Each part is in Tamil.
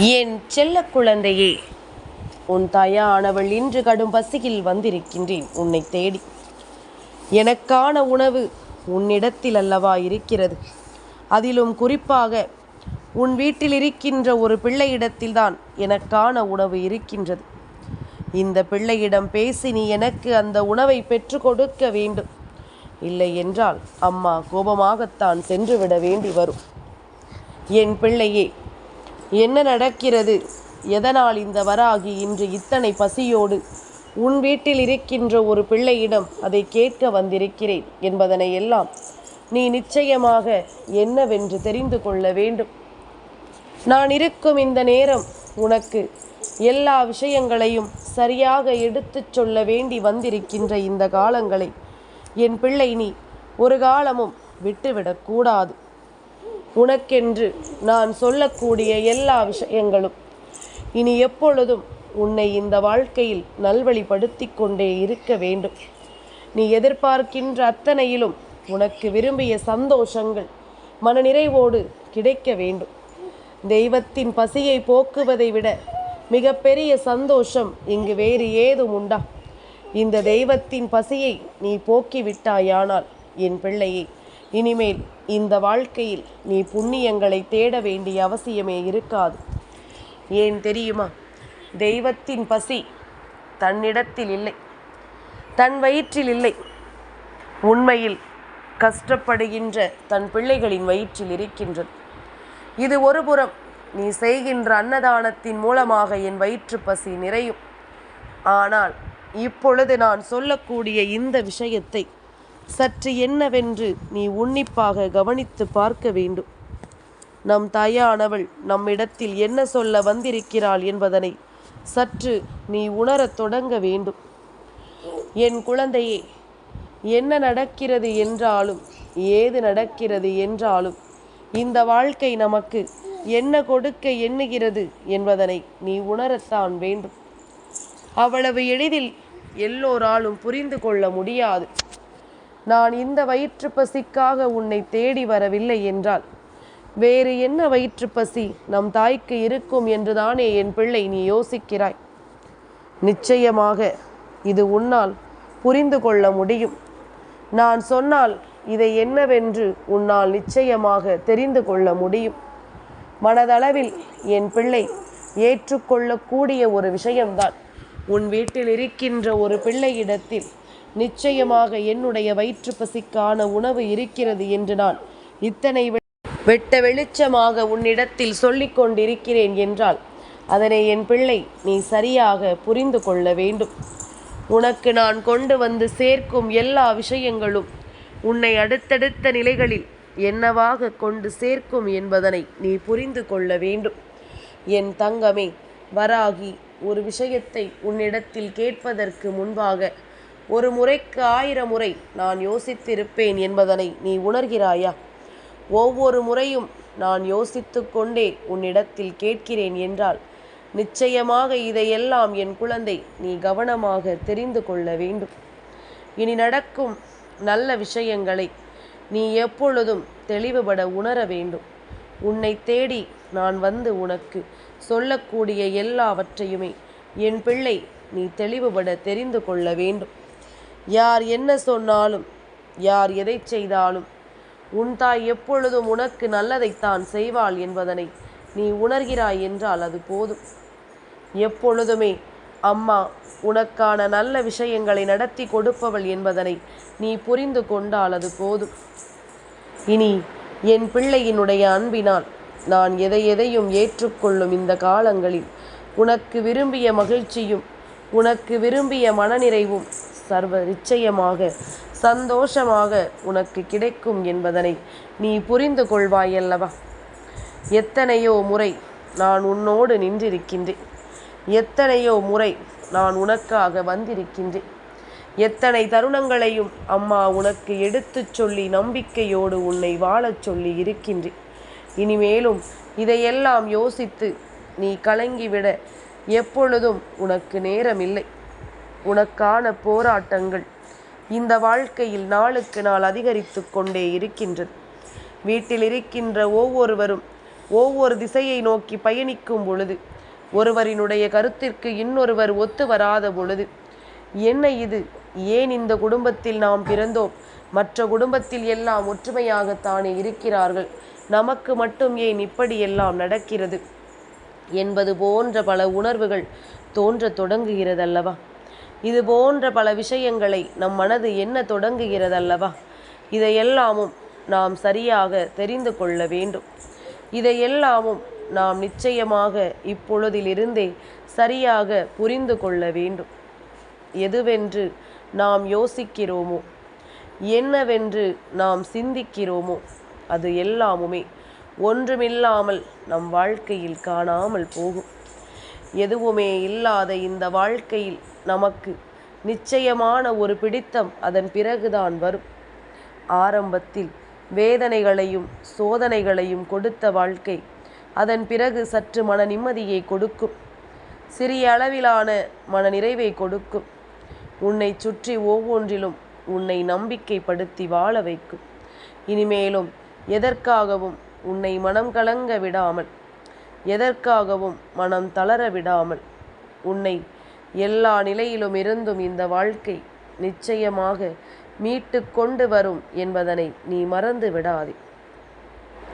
என் செல்ல குழந்தையே உன் தாயானவள் இன்று கடும் பசியில் வந்திருக்கின்றேன் உன்னை தேடி. எனக்கான உணவு உன்னிடத்தில் அல்லவா இருக்கிறது. அதிலும் குறிப்பாக உன் வீட்டில் இருக்கின்ற ஒரு பிள்ளையிடத்தில்தான் எனக்கான உணவு இருக்கின்றது. இந்த பிள்ளையிடம் பேசி நீ எனக்கு அந்த உணவை பெற்று கொடுக்க வேண்டும். இல்லை என்றால் அம்மா கோபமாகத்தான் சென்றுவிட வேண்டி வரும். என் பிள்ளையே என்ன நடக்கிறது? எதனால் இந்த வராகி இன்று இத்தனை பசியோடு? உன் வீட்டில் இருக்கின்ற ஒரு பிள்ளையிடம் அதை கேட்க வந்திருக்கிறேன் என்பதனை எல்லாம் நீ நிச்சயமாக என்னவென்று தெரிந்து கொள்ள வேண்டும். நான் இருக்கும் இந்த நேரம் உனக்கு எல்லா விஷயங்களையும் சரியாக எடுத்துச் சொல்ல வேண்டி வந்திருக்கின்ற இந்த காலங்களை என் பிள்ளை நீ ஒரு காலமும் விட்டுவிடக்கூடாது உனக்கென்று நான் சொல்லக்கூடிய எல்லா விஷயங்களும். இனி எப்பொழுதும் உன்னை இந்த வாழ்க்கையில் நல்வழிப்படுத்தி கொண்டே இருக்க வேண்டும். நீ எதிர்பார்க்கின்ற அத்தனையிலும் உனக்கு விரும்பிய சந்தோஷங்கள் மனநிறைவோடு கிடைக்க வேண்டும். தெய்வத்தின் பசியை போக்குவதை விட மிகப்பெரிய சந்தோஷம் இங்கு வேறு ஏதும் உண்டா? இந்த தெய்வத்தின் பசியை நீ போக்கிவிட்டாயானால் என் பிள்ளையை இனிமேல் இந்த வாழ்க்கையில் நீ புண்ணியங்களை தேட வேண்டிய அவசியமே இருக்காது. ஏன் தெரியுமா? தெய்வத்தின் பசி தன்னிடத்தில் இல்லை. தன் வயிற்றில் இல்லை. உண்மையில் கஷ்டப்படுகின்ற தன் பிள்ளைகளின் வயிற்றில் இருக்கின்றது. இது ஒருபுறம் நீ செய்கின்ற அன்னதானத்தின் மூலமாக என் வயிற்று பசி நிறையும். ஆனால் இப்பொழுது நான் சொல்லக்கூடிய இந்த விஷயத்தை சற்று என்னவென்று நீ உன்னிப்பாக கவனித்து பார்க்க வேண்டும். நம் தாயானவள் நம்மிடத்தில் என்ன சொல்ல வந்திருக்கிறாள் என்பதனை சற்று நீ உணரத் தொடங்க வேண்டும். என் குழந்தையே என்ன நடக்கிறது என்றாலும் ஏது நடக்கிறது என்றாலும் இந்த வாழ்க்கை நமக்கு என்ன கொடுக்க எண்ணுகிறது என்பதனை நீ உணரத்தான் வேண்டும். அவ்வளவு எளிதில் எல்லோராலும் புரிந்து கொள்ள முடியாது. நான் இந்த வயிற்று பசிக்காக உன்னை தேடி வரவில்லை என்றால் வேறு என்ன வயிற்று பசி? நம் தாய்க்கு இருக்கும் என்றுதானே என் பிள்ளை நீ யோசிக்கிறாய். நிச்சயமாக இது உன்னால் புரிந்து கொள்ள முடியும். நான் சொன்னால் இதை என்னவென்று உன்னால் நிச்சயமாக தெரிந்து கொள்ள முடியும். மனதளவில் என் பிள்ளை ஏற்றுக்கொள்ளக்கூடிய ஒரு விஷயம்தான். உன் வீட்டில் இருக்கின்ற ஒரு பிள்ளையிடத்தில் நிச்சயமாக என்னுடைய வயிற்று பசிக்கான உணவு இருக்கிறது என்று நான் இத்தனை வெட்ட வெளிச்சமாக உன்னிடத்தில் சொல்லிக் கொண்டிருக்கிறேன் என்றால் அதனை என் பிள்ளை நீ சரியாக புரிந்து கொள்ள வேண்டும். உனக்கு நான் கொண்டு வந்து சேர்க்கும் எல்லா விஷயங்களும் உன்னை அடுத்தடுத்த நிலைகளில் என்னவாக கொண்டு சேர்க்கும் என்பதனை நீ புரிந்து கொள்ள வேண்டும். என் தங்கமே வராகி ஒரு விஷயத்தை உன்னிடத்தில் கேட்பதற்கு முன்பாக ஒரு முறைக்கு ஆயிரம் முறை நான் யோசித்திருப்பேன் என்பதனை நீ உணர்கிறாயா? ஒவ்வொரு முறையும் நான் யோசித்து கொண்டே உன்னிடத்தில் கேட்கிறேன் என்றால் நிச்சயமாக இதையெல்லாம் என் குழந்தை நீ கவனமாக தெரிந்து கொள்ள வேண்டும். இனி நடக்கும் நல்ல விஷயங்களை நீ எப்பொழுதும் தெளிவுபட உணர வேண்டும். உன்னை தேடி நான் வந்து உனக்கு சொல்லக்கூடிய எல்லாவற்றையுமே என் பிள்ளை நீ தெளிவுபட தெரிந்து கொள்ள வேண்டும். யார் என்ன சொன்னாலும் யார் எதை செய்தாலும் உன் தாய் எப்பொழுதும் உனக்கு நல்லதைத்தான் செய்வாள் என்பதனை நீ உணர்கிறாய் என்றால் அது போதும். எப்பொழுதுமே அம்மா உனக்கான நல்ல விஷயங்களை நடத்தி கொடுப்பவள் என்பதனை நீ புரிந்து கொண்டால் அது போதும். இனி என் பிள்ளையினுடைய அன்பினால் நான் எதை எதையும் ஏற்றுக்கொள்ளும் இந்த காலங்களில் உனக்கு விரும்பிய மகிழ்ச்சியும் உனக்கு விரும்பிய மனநிறைவும் சர்வ நிச்சயமாக சந்தோஷமாக உனக்கு கிடைக்கும் என்பதனை நீ புரிந்து கொள்வாயல்லவா எத்தனையோ முறை நான் உன்னோடு நின்றிருக்கின்றேன். எத்தனையோ முறை நான் உனக்காக வந்திருக்கின்றேன். எத்தனை தருணங்களையும் அம்மா உனக்கு எடுத்துச் சொல்லி நம்பிக்கையோடு உன்னை வாழச் சொல்லி இருக்கின்றேன். இனிமேலும் இதையெல்லாம் யோசித்து நீ கலங்கிவிட எப்பொழுதும் உனக்கு நேரமில்லை. உனக்கான போராட்டங்கள் இந்த வாழ்க்கையில் நாளுக்கு நாள் அதிகரித்து கொண்டே இருக்கின்றது. வீட்டில் இருக்கின்ற ஒவ்வொருவரும் ஒவ்வொரு திசையை நோக்கி பயணிக்கும் பொழுது ஒருவரினுடைய கருத்திற்கு இன்னொருவர் ஒத்து வராத பொழுது என்ன இது? ஏன் இந்த குடும்பத்தில் நாம் பிறந்தோம்? மற்ற குடும்பத்தில் எல்லாம் ஒற்றுமையாகத்தானே இருக்கிறார்கள்? நமக்கு மட்டும் ஏன் இப்படியெல்லாம் நடக்கிறது? என்பது போன்ற பல உணர்வுகள் தோன்றத் தொடங்குகிறதல்லவா? இது போன்ற பல விஷயங்களை நம் மனது என்ன தொடங்குகிறதல்லவா? இதையெல்லாமும் நாம் சரியாக தெரிந்து கொள்ள வேண்டும். இதையெல்லாமும் நாம் நிச்சயமாக இப்பொழுதிலிருந்தே சரியாக புரிந்து கொள்ள வேண்டும். எதுவென்று நாம் யோசிக்கிறோமோ? என்னவென்று நாம் சிந்திக்கிறோமோ? அது எல்லாமுமே ஒன்றுமில்லாமல் நம் வாழ்க்கையில் காணாமல் போகும். எதுவுமே இல்லாத இந்த வாழ்க்கையில் நமக்கு நிச்சயமான ஒரு பிடித்தம் அதன் பிறகுதான் வரும். ஆரம்பத்தில் வேதனைகளையும் சோதனைகளையும் கொடுத்த வாழ்க்கை அதன் பிறகு சற்று மன நிம்மதியை கொடுக்கும். சிறிய அளவிலான மன நிறைவை கொடுக்கும். உன்னை சுற்றி ஒவ்வொன்றிலும் உன்னை நம்பிக்கைப்படுத்தி வாழ வைக்கும். இனிமேலும் எதற்காகவும் உன்னை மனம் கலங்க விடாமல் எதற்காகவும் மனம் தளர விடாமல் உன்னை எல்லா நிலையிலும் இருந்தும் இந்த வாழ்க்கை நிச்சயமாக மீட்டு கொண்டு வரும் என்பதனை நீ மறந்து விடாதே.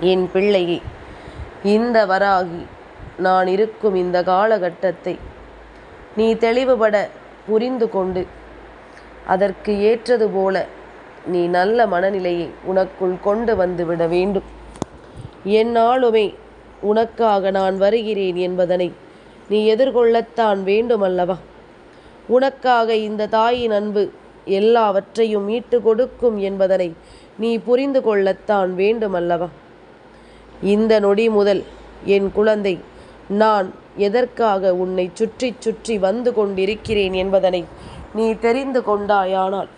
என் பிள்ளையே இந்த வராகி நான் இருக்கும் இந்த காலகட்டத்தை நீ தெளிவுபட புரிந்து கொண்டு அதற்கு ஏற்றது போல நீ நல்ல மனநிலையை உனக்குள் கொண்டு வந்து விட வேண்டும். என்னாலுமே உனக்காக நான் வருகிறேன் என்பதனை நீ எதிர்கொள்ளத்தான் வேண்டுமல்லவா? உனக்காக இந்த தாயின் அன்பு எல்லாவற்றையும் மீட்டு கொடுக்கும் என்பதனை நீ புரிந்து கொள்ளத்தான் வேண்டுமல்லவா? இந்த நொடி முதல் என் குழந்தை நான் எதற்காக உன்னை சுற்றி சுற்றி வந்து கொண்டிருக்கிறேன் என்பதனை நீ தெரிந்து கொண்டாயானால்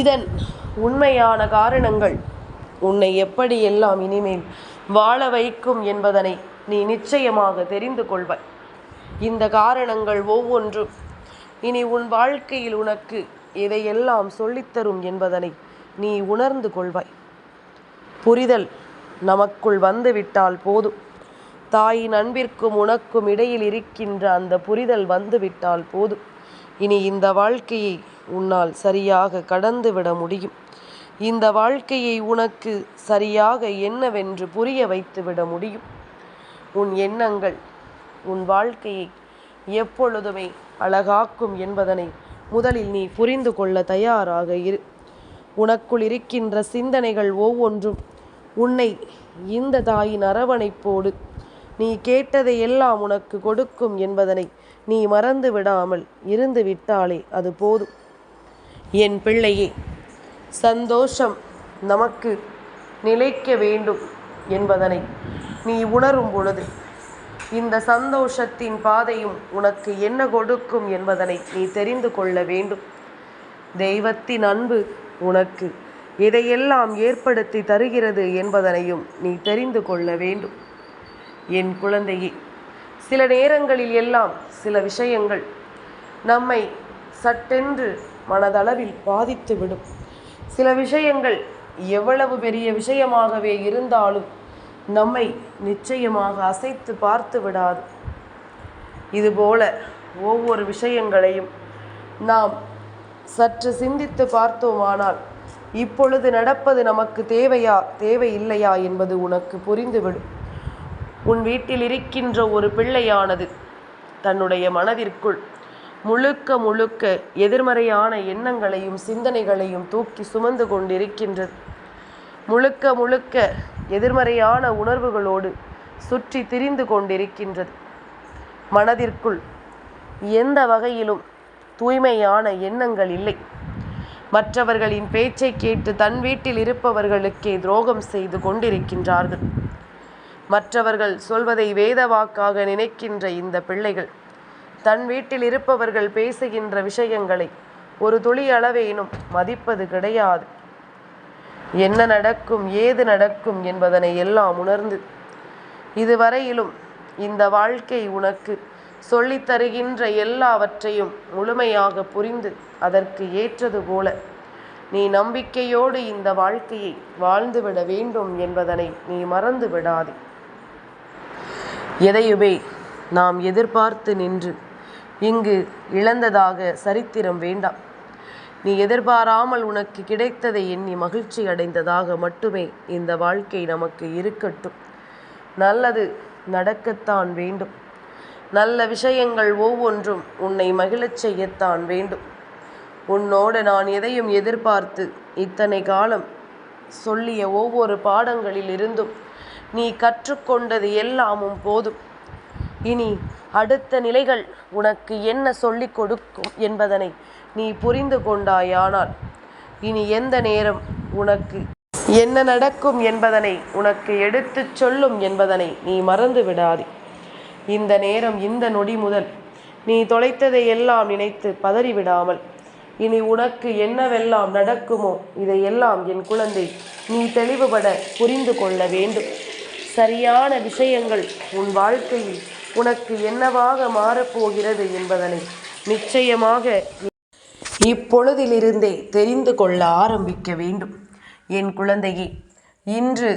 இதன் உண்மையான காரணங்கள் உன்னை எப்படியெல்லாம் இனிமேல் வாழ வைக்கும் என்பதனை நீ நிச்சயமாக தெரிந்து கொள்வாய். இந்த காரணங்கள் ஒவ்வொன்றும். இனி உன் வாழ்க்கையில் உனக்கு இதையெல்லாம் சொல்லித்தரும் என்பதனை நீ உணர்ந்து கொள்வாய். புரிதல் நமக்குள் வந்துவிட்டால் போதும். தாயின் அன்பிற்கும் உனக்கும் இடையில் இருக்கின்ற அந்த புரிதல் வந்துவிட்டால் போதும். இனி இந்த வாழ்க்கையை உன்னால் சரியாக கடந்துவிட முடியும். இந்த வாழ்க்கையை உனக்கு சரியாக என்னவென்று புரிய வைத்துவிட முடியும். உன் எண்ணங்கள் உன் வாழ்க்கையை எப்பொழுதுமே அழகாக்கும் என்பதனை முதலில் நீ புரிந்து கொள்ள தயாராக இரு. உனக்குள் இருக்கின்ற சிந்தனைகள் ஒவ்வொன்றும் உன்னை இந்த தாயின் அரவணைப்போடு நீ கேட்டதை எல்லாம் உனக்கு கொடுக்கும் என்பதனை நீ மறந்து விடாமல் இருந்து விட்டாலே அது போதும். என் பிள்ளையே சந்தோஷம் நமக்கு நிலைக்க வேண்டும் என்பதனை நீ உணரும் பொழுது இந்த சந்தோஷத்தின் பாதையும் உனக்கு என்ன கொடுக்கும் என்பதனை நீ தெரிந்து கொள்ள வேண்டும். தெய்வத்தின் அன்பு உனக்கு இதையெல்லாம் ஏற்படுத்தி தருகிறது என்பதனையும் நீ தெரிந்து கொள்ள வேண்டும். என் குழந்தையே சில நேரங்களில் எல்லாம் சில விஷயங்கள் நம்மை சட்டென்று மனதளவில் பாதித்துவிடும். சில விஷயங்கள் எவ்வளவு பெரிய விஷயமாகவே இருந்தாலும் நம்மை நிச்சயமாக அசைத்து பார்த்து விடாது. இதுபோல ஒவ்வொரு விஷயங்களையும் நாம் சற்று சிந்தித்து பார்த்தோமானால் இப்பொழுது நடப்பது நமக்கு தேவையா தேவையில்லையா என்பது உனக்கு புரிந்துவிடும். உன் வீட்டில் இருக்கின்ற ஒரு பிள்ளையானது தன்னுடைய மனதிற்குள் முழுக்க முழுக்க எதிர்மறையான எண்ணங்களையும் சிந்தனைகளையும் தூக்கி சுமந்து கொண்டிருக்கின்றது. முழுக்க முழுக்க எதிர்மறையான உணர்வுகளோடு சுற்றி திரிந்து கொண்டிருக்கின்றது. மனதிற்குள் எந்த வகையிலும் தூய்மையான எண்ணங்கள் இல்லை. மற்றவர்களின் பேச்சை கேட்டு தன் வீட்டில் இருப்பவர்களுக்கே துரோகம் செய்து கொண்டிருக்கின்றார்கள். மற்றவர்கள் சொல்வதை வேதவாக்காக நினைக்கின்ற இந்த பிள்ளைகள் தன் வீட்டில் இருப்பவர்கள் பேசுகின்ற விஷயங்களை ஒரு துளி அளவேனும் மதிப்பது கிடையாது. என்ன நடக்கும் ஏது நடக்கும் என்பதனை எல்லாம் உணர்ந்து இதுவரையிலும் இந்த வாழ்க்கை உனக்கு சொல்லித் தருகின்ற எல்லாவற்றையும் முழுமையாக புரிந்து அதற்கு ஏற்றது போல நீ நம்பிக்கையோடு இந்த வாழ்க்கையை வாழ்ந்துவிட வேண்டும் என்பதனை நீ மறந்து விடாதே. எதையுமே நாம் எதிர்பார்த்து நின்று இங்கு இழந்ததாக சரித்திரம் வேண்டாம். நீ எதிர்பாராமல் உனக்கு கிடைத்ததை எண்ணி மகிழ்ச்சி அடைந்ததாக மட்டுமே இந்த வாழ்க்கை நமக்கு இருக்கட்டும். நல்லது நடக்கத்தான் வேண்டும். நல்ல விஷயங்கள் ஒவ்வொன்றும் உன்னை மகிழச் செய்யத்தான் வேண்டும். உன்னோடு நான் எதையும் எதிர்பார்த்து இத்தனை காலம் சொல்லிய ஒவ்வொரு பாடங்களில் இருந்தும் நீ கற்றுக்கொண்டது எல்லாமும் போதும். இனி அடுத்த நிலைகள் உனக்கு என்ன சொல்லிக் கொடுக்கும் என்பதனை நீ புரிந்து கொண்டாயானால் இனி எந்த நேரம் உனக்கு என்ன நடக்கும் என்பதனை உனக்கு எடுத்துச் சொல்லும் என்பதனை நீ மறந்து விடாதே. இந்த நேரம் இந்த நொடி முதல் நீ தொலைத்ததை எல்லாம் நினைத்து பதறிவிடாமல் இனி உனக்கு என்னவெல்லாம் நடக்குமோ இதையெல்லாம் என் குழந்தை நீ தெளிவுபட புரிந்து கொள்ள வேண்டும். சரியான விஷயங்கள் உன் வாழ்க்கையில் உனக்கு என்னவாக மாறப்போகிறது என்பதனை நிச்சயமாக இப்பொழுதிலிருந்தே தெரிந்து கொள்ள ஆரம்பிக்க வேண்டும். என் குழந்தையே இன்று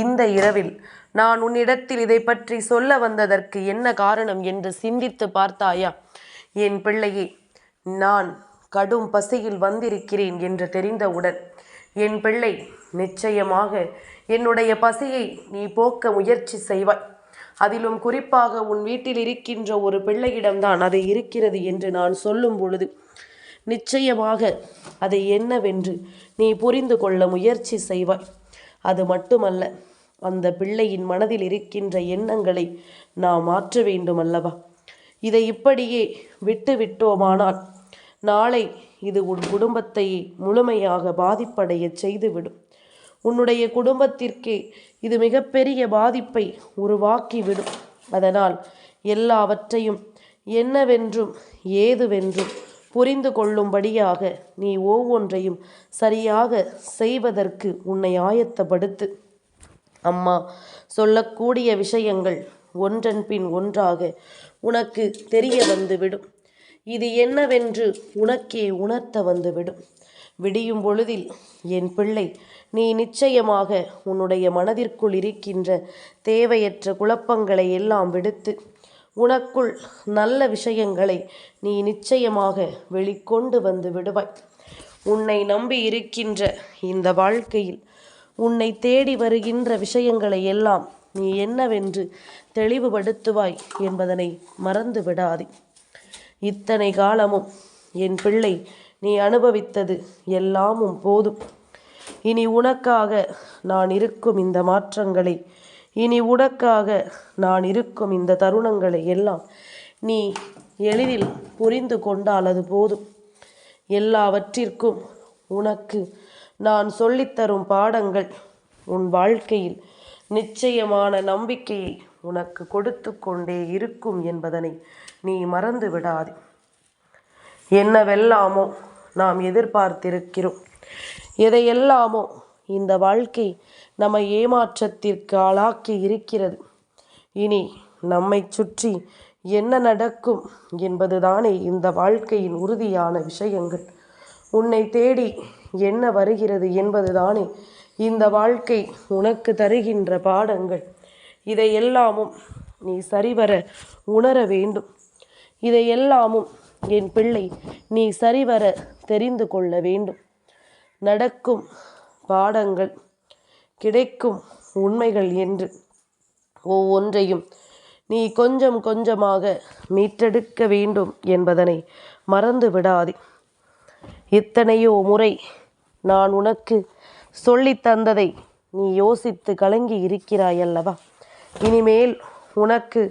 இந்த இரவில் நான் உன்னிடத்தில் இதை பற்றி சொல்ல வந்ததற்கு என்ன காரணம் என்று சிந்தித்து பார்த்தாயா? என் பிள்ளையே நான் கடும் பசியில் வந்திருக்கிறேன் என்று தெரிந்தவுடன் என் பிள்ளை நிச்சயமாக என்னுடைய பசியை நீ போக்க முயற்சி செய்வாய். அதிலும் குறிப்பாக உன் வீட்டில் இருக்கின்ற ஒரு பிள்ளையிடம்தான் அது இருக்கிறது என்று நான் சொல்லும் பொழுது நிச்சயமாக அதை என்னவென்று நீ புரிந்து கொள்ள முயற்சி செய்வாய். அது மட்டுமல்ல அந்த பிள்ளையின் மனதில் இருக்கின்ற எண்ணங்களை நாம் மாற்ற வேண்டும் அல்லவா இதை இப்படியே விட்டு விட்டோமானால் நாளை இது உன் குடும்பத்தை முழுமையாக பாதிப்படைய செய்துவிடும். உன்னுடைய குடும்பத்திற்கே இது மிகப்பெரிய பாதிப்பை உருவாக்கிவிடும். அதனால் எல்லாவற்றையும் என்னவென்றும் ஏதுவென்றும் புரிந்து கொள்ளும்படியாக நீ ஒவ்வொன்றையும் சரியாக செய்வதற்கு உன்னை ஆயத்தப்படுத்து. அம்மா சொல்லக்கூடிய விஷயங்கள் ஒன்றன் பின் ஒன்றாக உனக்கு தெரிய வந்துவிடும். இது என்னவென்று உனக்கே உணர்த்த வந்துவிடும். விடியும் பொழுதில் என் பிள்ளை நீ நிச்சயமாக உன்னுடைய மனதிற்குள் இருக்கின்ற தேவையற்ற குழப்பங்களை எல்லாம் விடுத்து உனக்குள் நல்ல விஷயங்களை நீ நிச்சயமாக வெளிக்கொண்டு வந்து விடுவாய். உன்னை நம்பி இருக்கின்ற இந்த வாழ்க்கையில் உன்னை தேடி வருகின்ற விஷயங்களை எல்லாம் நீ என்னவென்று தெளிவுபடுத்துவாய் என்பதனை மறந்து விடாதே. இத்தனை காலமும் என் பிள்ளை நீ அனுபவித்தது எல்லாமும் போதும். இனி உனக்காக நான் இருக்கும் இந்த மாற்றங்களை இனி உனக்காக நான் இருக்கும் இந்த தருணங்களை எல்லாம் நீ எளிதில் புரிந்து கொண்டால் அது போதும். எல்லாவற்றிற்கும் உனக்கு நான் சொல்லித்தரும் பாடங்கள் உன் வாழ்க்கையில் நிச்சயமான நம்பிக்கையை உனக்கு கொடுத்து கொண்டே இருக்கும் என்பதனை நீ மறந்து விடாது. என்னவெல்லாமோ நாம் எதிர்பார்த்திருக்கிறோம். எதையெல்லாமோ இந்த வாழ்க்கை நம்மை ஏமாற்றத்திற்கு ஆளாக்கி இருக்கிறது. இனி நம்மை சுற்றி என்ன நடக்கும் என்பதுதானே இந்த வாழ்க்கையின் உறுதியான விஷயங்கள். உன்னை தேடி என்ன வருகிறது என்பதுதானே இந்த வாழ்க்கை உனக்கு தருகின்ற பாடங்கள். இதையெல்லாமும் நீ சரிவர உணர வேண்டும். இதையெல்லாமும் என் பிள்ளை நீ சரிவர தெரிந்து கொள்ள வேண்டும். நடக்கும் பாடங்கள் கிடைக்கும் உண்மைகள் என்று ஒவ்வொன்றையும் நீ கொஞ்சம் கொஞ்சமாக மீட்டெடுக்க வேண்டும் என்பதனை மறந்து விடாதே. எத்தனையோ முறை நான் உனக்கு சொல்லித் தந்ததை நீ யோசித்து கலங்கி இருக்கிறாய் அல்லவா? இனிமேல் உனக்கு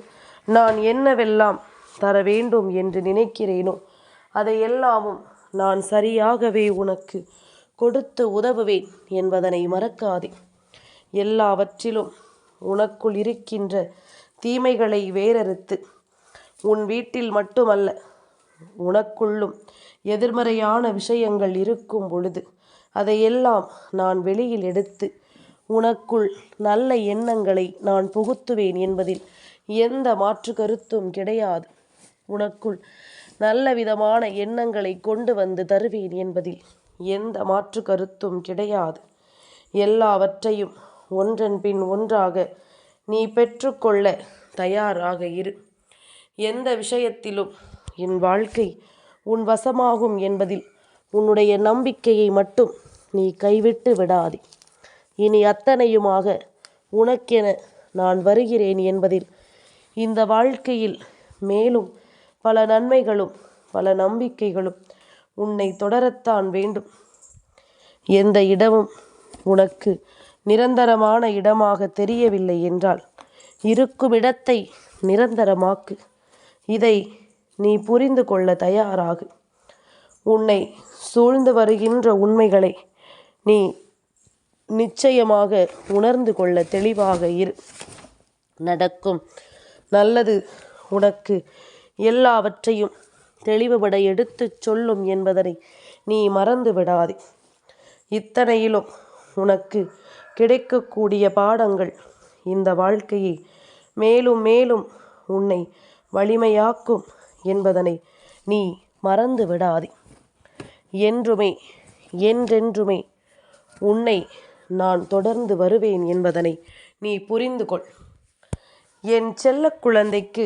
நான் என்னவெல்லாம் தர வேண்டும் என்று நினைக்கிறேனோ அதையெல்லாமும் நான் சரியாகவே உனக்கு கொடுத்து உதவுவேன் என்பதனை மறக்காதே. எல்லாவற்றிலும் உனக்குள் இருக்கின்ற தீமைகளை வேறறுத்து உன் வீட்டில் மட்டுமல்ல உனக்குள்ளும் எதிர்மறையான விஷயங்கள் இருக்கும் பொழுது அதையெல்லாம் நான் வெளியில் எடுத்து உனக்குள் நல்ல எண்ணங்களை நான் புகுத்துவேன் என்பதில் எந்த மாற்று கருத்தும் கிடையாது. உனக்குள் நல்ல விதமான எண்ணங்களை கொண்டு வந்து தருவேன் என்பதில் எந்த மாற்று கருத்தும் கிடையாது. எல்லாவற்றையும் ஒன்றன் பின் ஒன்றாக நீ பெற்றுக்கொள்ள தயாராக இரு. எந்த விஷயத்திலும் என் வாழ்க்கை உன் வசமாகும் என்பதில் உன்னுடைய நம்பிக்கையை மட்டும் நீ கைவிட்டு விடாதே. இனி அத்தனையுமாக உனக்கென நான் வருகிறேன் என்பதில் இந்த வாழ்க்கையில் மேலும் பல நன்மைகளும் பல நம்பிக்கைகளும் உன்னை தொடரத்தான் வேண்டும். எந்த இடமும் உனக்கு நிரந்தரமான இடமாக தெரியவில்லை என்றால் இருக்கும் இடத்தை நிரந்தரமாக்கு. இதை நீ புரிந்து கொள்ள தயாராகு. உன்னை சூழ்ந்து வருகின்ற உண்மைகளை நீ நிச்சயமாக உணர்ந்து கொள்ள தெளிவாக இரு. நடக்கும் நல்லது உனக்கு எல்லாவற்றையும் தெளிவுபட எடுத்துச் சொல்லும் என்பதனை நீ மறந்து விடாதே. இத்தனையிலும் உனக்கு கிடைக்கக்கூடிய பாடங்கள் இந்த வாழ்க்கையை மேலும் மேலும் உன்னை வலிமையாக்கும் என்பதனை நீ மறந்து விடாதே. என்றுமே என்றென்றுமே உன்னை நான் தொடர்ந்து வருவேன் என்பதனை நீ புரிந்து கொள் என் செல்ல குழந்தைக்கு